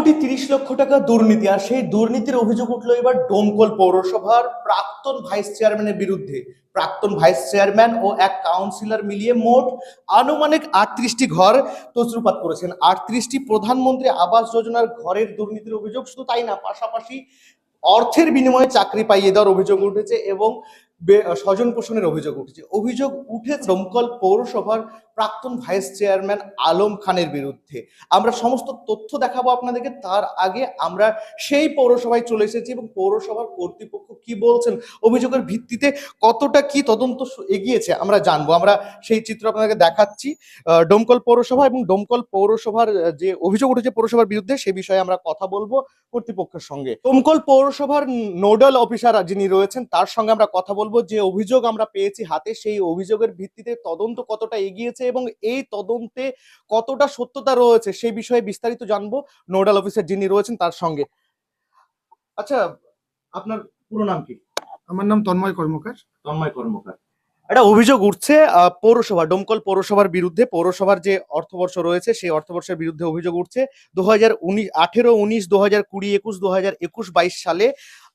কোটি তিরিশ লক্ষ টাকা দুর্নীতি, আর সেই দুর্নীতির অভিযোগ উঠল এবার ডোমকল পৌরসভার প্রাক্তন ভাইস চেয়ারম্যানের বিরুদ্ধে। প্রাক্তন ভাইস চেয়ারম্যান ও এক কাউন্সিলর মিলিয়ে মোট আনুমানিক আটত্রিশটি ঘর তছরুপাত করেছেন। আটত্রিশটি প্রধানমন্ত্রী আবাস যোজনার ঘরের দুর্নীতির অভিযোগ, শুধু তাই না, পাশাপাশি অর্থের বিনিময়ে চাকরি পাইয়ে দেওয়ার অভিযোগ উঠেছে এবং স্বজন পোষণের অভিযোগ উঠেছে। অভিযোগ উঠে দমকল পৌরসভার প্রাক্তন ভাইস চেয়ারম্যান আলম খানের বিরুদ্ধে। আমরা সমস্ত তথ্য দেখাবো আপনাদেরকে, তার আগে আমরা সেই পৌরসভায় চলে এসেছি এবং পৌরসভার কর্তৃপক্ষ কি বলছেন, অভিযোগের ভিত্তিতে কতটা কি তদন্ত এগিয়েছে আমরা জানব। আমরা সেই চিত্র আপনাদেরকে দেখাচ্ছি। ডোমকল পৌরসভা এবং ডোমকল পৌরসভার যে অভিযোগ উঠেছে পৌরসভার বিরুদ্ধে, সে বিষয়ে আমরা কথা বলব কর্তৃপক্ষের সঙ্গে। দমকল পৌরসভার নোডাল অফিসার যিনি রয়েছেন, তার সঙ্গে আমরা কথা বলব। যে অভিযোগ আমরা পেয়েছি হাতে, সেই অভিযোগের ভিত্তিতে তদন্ত কতটা এগিয়েছে এবং এই তদন্তে কতটা সত্যতা রয়েছে সেই বিষয়ে বিস্তারিত জানব। নোডাল অফিসার যিনি রয়েছেন তার সঙ্গে। আচ্ছা আপনার পুরো নাম কি? আমার নাম তন্ময় কর্মকার। তন্ময় কর্মকার। একটা অভিযোগ উঠছে পৌরসভা ডোমকল পৌরসভার বিরুদ্ধে পৌরসভার যে অর্থবর্ষ রয়েছে সেই অর্থবর্ষের বিরুদ্ধে অভিযোগ উঠছে। দু হাজার উনিশ আঠেরো উনিশ দু হাজার কুড়ি একুশ দু হাজার একুশ বাইশ সালে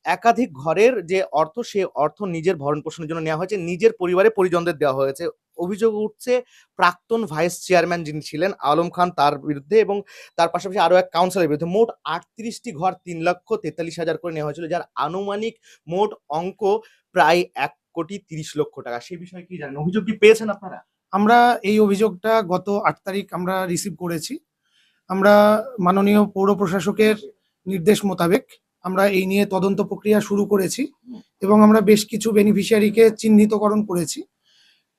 একাধিক ঘরের যে অর্থ সে অর্থ নিজের ভরণ পোষণের জন্য নেওয়া হয়েছে নিজের পরিবারে পরিজনদের দেওয়া হয়েছে। অভিযোগ উঠছে প্রাক্তন ভাইস চেয়ারম্যান যিনি ছিলেন আলম খান তার বিরুদ্ধে এবং তার পাশাপাশি আরও এক কাউন্সিলের বিরুদ্ধে। মোট আটত্রিশটি ঘর তিন লক্ষ তেতাল্লিশ হাজার করে নেওয়া হয়েছিল যার আনুমানিক মোট অঙ্ক প্রায় এক কোটি তিরিশ লক্ষ টাকা। সেই বিষয়ে কি জানেন? অভিযোগ কি পেয়েছেন আপনারা? আমরা এই অভিযোগটা গত আট তারিখ আমরা রিসিভ করেছি। আমরা মাননীয় পৌর প্রশাসকের নির্দেশ মোতাবেক আমরা এই নিয়ে তদন্ত প্রক্রিয়া শুরু করেছি এবং আমরা বেশ কিছু বেনিফিশিয়ারিকে চিহ্নিতকরণ করেছি।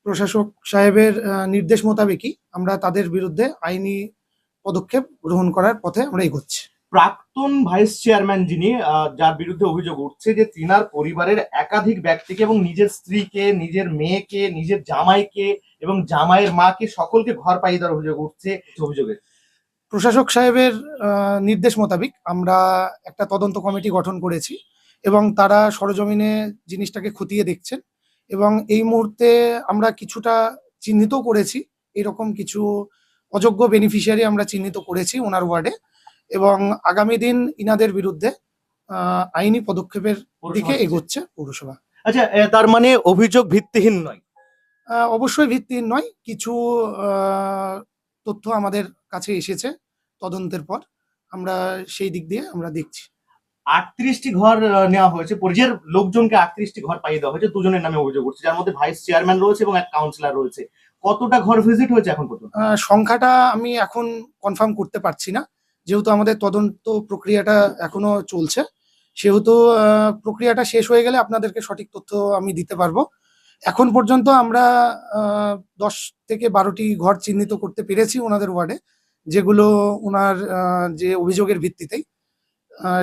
প্রশাসক সাহেবের নির্দেশ মোতাবেকই আমরা তাদের বিরুদ্ধে আইনি পদক্ষেপ গ্রহণ করার পথে আমরা এগোচ্ছি। প্রাক্তন ভাইস চেয়ারম্যান যিনি যার বিরুদ্ধে অভিযোগ উঠছে যে তিনার পরিবারের একাধিক ব্যক্তিকে এবং নিজের স্ত্রীকে নিজের মেয়েকে নিজের জামাইকে এবং জামাইয়ের মাকে সকলকে ঘর পাইয়ে দেওয়ার অভিযোগ উঠছে অভিযোগে। প্রশাসক সাহেবের নির্দেশ মোতাবেক আমরা একটা তদন্ত কমিটি গঠন করেছি এবং তারা সরজমিনে জিনিসটাকে খতিয়ে দেখছেন। এবং এই মুহূর্তে আমরা কিছুটা চিহ্নিত করেছি। এরকম কিছু অযোগ্য বেনিফিশিয়ারি আমরা চিহ্নিত করেছি ওনার ওয়ার্ডে এবং আগামী দিন ইনাদের বিরুদ্ধে আইনি পদক্ষেপের দিকে এগোচ্ছে পৌরসভা। আচ্ছা তার মানে অভিযোগ ভিত্তিহীন নয়? অবশ্যই ভিত্তিহীন নয়। কিছু তথ্য আমাদের কাছে এসেছে তদন্তের পর। আমরা সেই দিক দিয়ে আমরা দেখছি। আটত্রিশটি ঘর নেওয়া হয়েছে। পরিচয়ের লোকজনকে আটত্রিশটি ঘর পাইয়ে দেওয়া হয়েছে। দুজনের নামে অভিযোগ উঠছে। যার মধ্যে ভাইস চেয়ারম্যান রয়েছে এবং এক কাউন্সিলর রয়েছে। কতটা ঘর ভিজিট হয়েছে এখন পর্যন্ত? সংখ্যাটা আমি এখন কনফার্ম করতে পারছি না। যেহেতু আমাদের তদন্ত প্রক্রিয়াটা এখনও চলছে, সেহেতু প্রক্রিয়াটা শেষ হয়ে গেলে আপনাদেরকে সঠিক তথ্য আমি দিতে পারব। এখন পর্যন্ত আমরা দশ থেকে বারোটি ঘর চিহ্নিত করতে পেরেছি ওনাদের ওয়ার্ডে, যেগুলো ওনার যে অভিযোগের ভিত্তিতেই।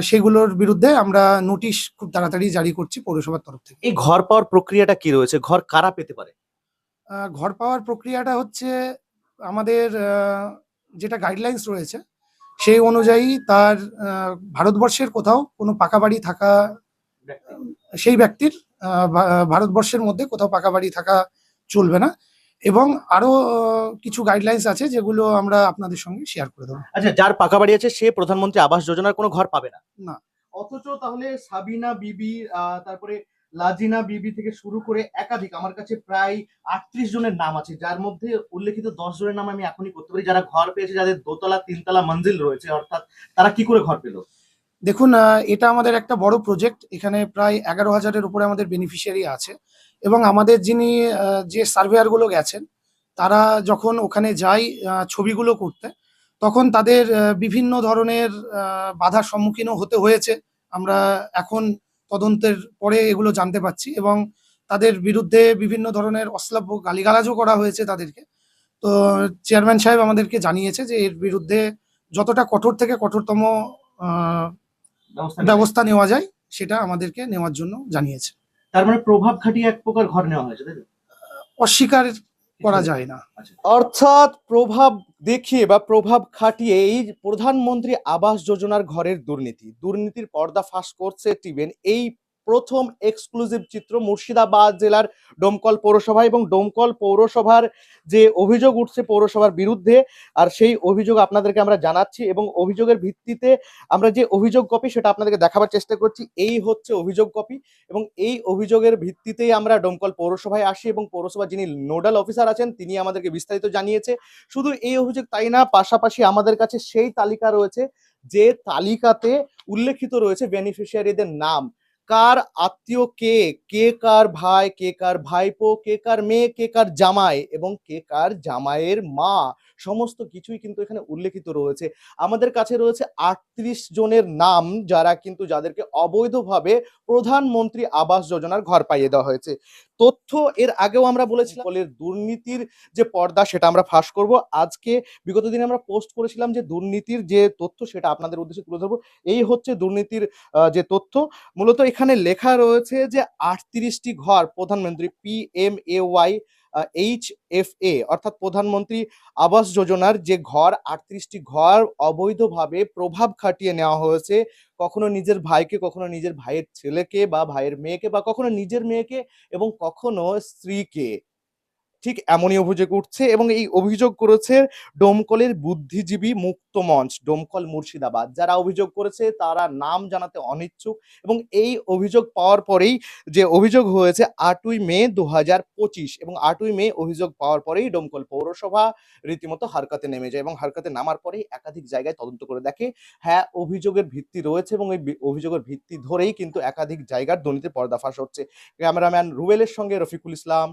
সেগুলোর বিরুদ্ধে আমরা নোটিশ খুব তাড়াতাড়ি জারি করছি পৌরসভার তরফ থেকে। এই ঘর পাওয়ার প্রক্রিয়াটা কি রয়েছে? ঘর কারা পেতে পারে? ঘর পাওয়ার প্রক্রিয়াটা হচ্ছে আমাদের যেটা গাইডলাইন্স রয়েছে সেই অনুযায়ী তার ভারতবর্ষের কোথাও কোনো পাকা বাড়ি থাকা সেই ব্যক্তির ভারতবর্ষের মধ্যে কোথাও পাকা বাড়ি থাকা চলবে না। এবং আরও কিছু গাইডলাইন্স আছে যেগুলো আমরা আপনাদের সঙ্গে শেয়ার করে দেবো। আচ্ছা যার পাকা বাড়ি আছে সে প্রধানমন্ত্রী আবাস যোজনার কোনো ঘর পাবে না। না। অথচ তাহলে সাবিনা বিবি তারপরে লাজিনা বিবি থেকে শুরু করে একাধিক আমার কাছে প্রায় আটত্রিশ জনের নাম আছে যার মধ্যে উল্লেখিত দশ জনের নাম আমি এখনই করতে পারি। যারা ঘর পেয়েছে যাদের দোতলা তিনতলা মঞ্জিল রয়েছে অর্থাৎ তারা কি করে ঘর পেল? দেখুন এটা আমাদের একটা বড় প্রজেক্ট এখানে প্রায় এগারো হাজারের উপরে আমাদের বেনিফিশিয়ারি আছে। এবং আমাদের যিনি যে সার্ভেয়ারগুলো গেছেন, তারা যখন ওখানে যায় ছবিগুলো করতে, তখন তাদের বিভিন্ন ধরনের বাধার সম্মুখীনও হতে হয়েছে। আমরা এখন তদন্তের পরে এগুলো জানতে পারছি এবং তাদের বিরুদ্ধে বিভিন্ন ধরনের অশ্লাভ্য গালিগালাজও করা হয়েছে তাদেরকে। তো চেয়ারম্যান সাহেব আমাদেরকে জানিয়েছে যে এর বিরুদ্ধে যতটা কঠোর থেকে কঠোরতম ব্যবস্থা নেওয়া যায় সেটা আমাদেরকে নেওয়ার জন্য জানিয়েছে। তার মানে প্রভাব খাটিয়ে এক প্রকার ঘর নেওয়া হয়েছে তাই অস্বীকার করা যায় না। অর্থাৎ প্রভাব দেখিয়ে বা প্রভাব খাটিয়ে এই প্রধানমন্ত্রী আবাস যোজনার ঘরের দুর্নীতি দুর্নীতির পর্দা ফাঁস করছে টিবেন এই প্রথম এক্সক্লুসিভ চিত্র মুর্শিদাবাদ জেলার ডোমকল পৌরসভা এবং ডোমকল পৌরসভার যে অভিযোগ উঠছে পৌরসভার বিরুদ্ধে, আর সেই অভিযোগ আপনাদেরকে আমরা জানাচ্ছি এবং অভিযোগের ভিত্তিতে আমরা যে অভিযোগ কপি সেটা আপনাদেরকে দেখাবার চেষ্টা করছি। এই হচ্ছে অভিযোগ কপি এবং এই অভিযোগের ভিত্তিতেই আমরা ডোমকল পৌরসভায় আসি এবং পৌরসভার যিনি নোডাল অফিসার আছেন, তিনি আমাদেরকে বিস্তারিত জানিয়েছে। শুধু এই অভিযোগ তাই না, পাশাপাশি আমাদের কাছে সেই তালিকা রয়েছে, যে তালিকাতে উল্লেখিত রয়েছে বেনিফিশিয়ারিদের নাম। কার আত্মীয় কে? কে কার ভাই? কে কার ভাইপো? কে কার মেয়ে? কে কার জামাই? এবং কে কার জামাইয়ের মা? সমস্ত কিছুই কিন্তু এখানে উল্লেখিত রয়েছে। আমাদের কাছে রয়েছে আটত্রিশ জনের নাম যারা কিন্তু যাদেরকে অবৈধভাবে প্রধানমন্ত্রী আবাস যোজনার ঘর পাইয়ে দেওয়া হয়েছে। তথ্য এর আগেও আমরা বলেছিলাম ফলের দুর্নীতির যে পর্দা সেটা আমরা ফাঁস করব। আজকে বিগত দিনে আমরা পোস্ট করেছিলাম যে দুর্নীতির যে তথ্য সেটা আপনাদের উদ্দেশ্যে তুলে ধরবো। এই হচ্ছে দুর্নীতির যে তথ্য। মূলত এখানে লেখা রয়েছে যে আটত্রিশটি ঘর প্রধানমন্ত্রী P M A Y H F A অর্থাৎ প্রধানমন্ত্রী আবাস যোজনার যে ঘর, আটত্রিশটি ঘর অবৈধভাবে প্রভাব খাটিয়ে নেওয়া হয়েছে। কখনো নিজের ভাইকে, কখনো নিজের ভাইয়ের ছেলেকে বা ভাইয়ের মেয়েকে বা কখনো নিজের মেয়েকে এবং কখনো স্ত্রীকে। ঠিক এমনই অভিযোগ উঠছে এবং এই অভিযোগ করেছে ডোমকলের বুদ্ধিজীবী মুক্ত মঞ্চ, ডোমকল মুর্শিদাবাদ। যারা অভিযোগ করেছে তারা নাম জানাতে অনিচ্ছুক এবং এই অভিযোগ পাওয়ার পরেই যে অভিযোগ হয়েছে আটই মে দু পঁচিশ এবং আটই মে অভিযোগ পাওয়ার পরেই ডোমকল পৌরসভা রীতিমতো হারকাতে নেমে যায় এবং হারকাতে নামার পরেই একাধিক জায়গায় তদন্ত করে দেখে হ্যাঁ অভিযোগের ভিত্তি রয়েছে এবং এই অভিযোগের ভিত্তি ধরেই কিন্তু একাধিক জায়গার দুর্নীতির পর্দাফাশ হচ্ছে। ক্যামেরাম্যান রুবেলের সঙ্গে রফিকুল ইসলাম